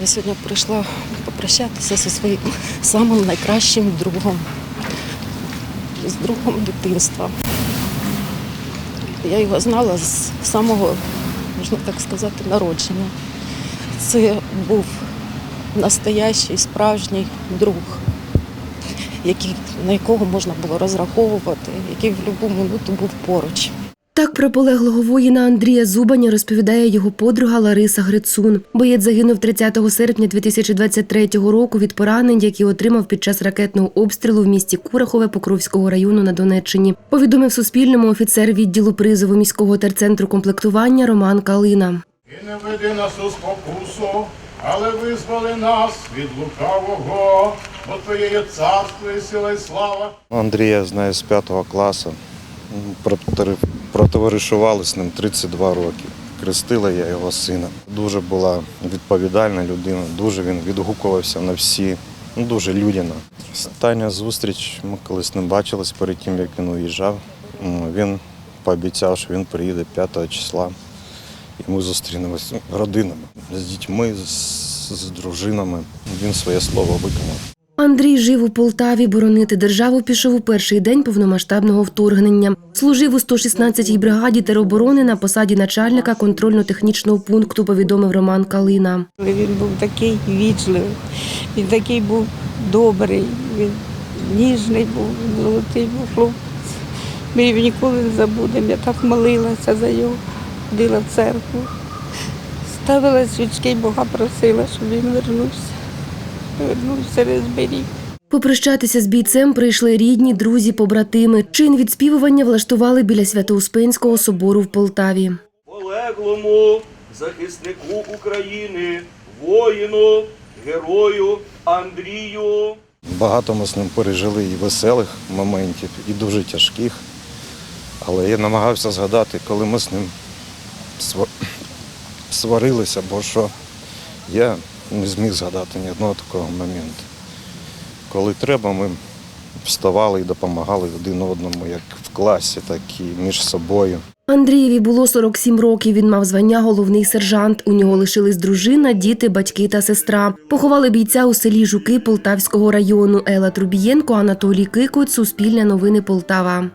Я сьогодні прийшла попрощатися зі своїм самим найкращим другом, з другом дитинства. Я його знала з самого, можна так сказати, народження. Це був настоящий, справжній друг, який, на якого можна було розраховувати, який в будь-яку минуту був поруч. Так про полеглого воїна Андрія Зубаня розповідає його подруга Лариса Грицун. Боєць загинув 30 серпня 2023 року від поранень, які отримав під час ракетного обстрілу в місті Курахове Покровського району на Донеччині. Повідомив Суспільному офіцер відділу призову міського терцентру комплектування Роман Калина. І не веди нас у спокусу, але визволи нас від лукавого, бо Твоє є царство і сила і слава. Андрія знаю з п'ятого класу. Протоваришували з ним 32 роки. Крестила я його сина. Дуже була відповідальна людина, дуже він відгукувався на всі, ну, дуже людяна. Остання зустріч, ми колись не бачились перед тим, як він уїжджав. Він пообіцяв, що він приїде 5 числа. І ми зустрінемося родинами з дітьми, з, з дружинами. Він своє слово виконав. Андрій жив у Полтаві. Боронити державу пішов у перший день повномасштабного вторгнення. Служив у 116-й бригаді тероборони на посаді начальника контрольно-технічного пункту. Повідомив Роман Калина. Він був такий вічливий, він такий був добрий, він ніжний був, золотий був хлопець. Ми його ніколи не забудемо. Я так молилася за його, ходила в церкву, ставила свічки, Бога просила, щоб він вернувся. Вернувся, не зберіг. Попрощатися з бійцем прийшли рідні, друзі, побратими. Чин відспівування влаштували біля Свято-Успенського собору в Полтаві. полеглому захиснику України, воїну, герою Андрію. Багато ми з ним пережили і веселих моментів, і дуже тяжких. Але я намагався згадати, коли ми з ним сварилися, бо що я не зміг згадати ні одного такого моменту. Коли треба, ми вставали і допомагали один одному, як в класі, так і між собою. Андрієві було 47 років. Він мав звання головний сержант. У нього лишились дружина, діти, батьки та сестра. Поховали бійця у селі Жуки Полтавського району. Ела Трубієнко, Анатолій Кикуть, Суспільне новини Полтава.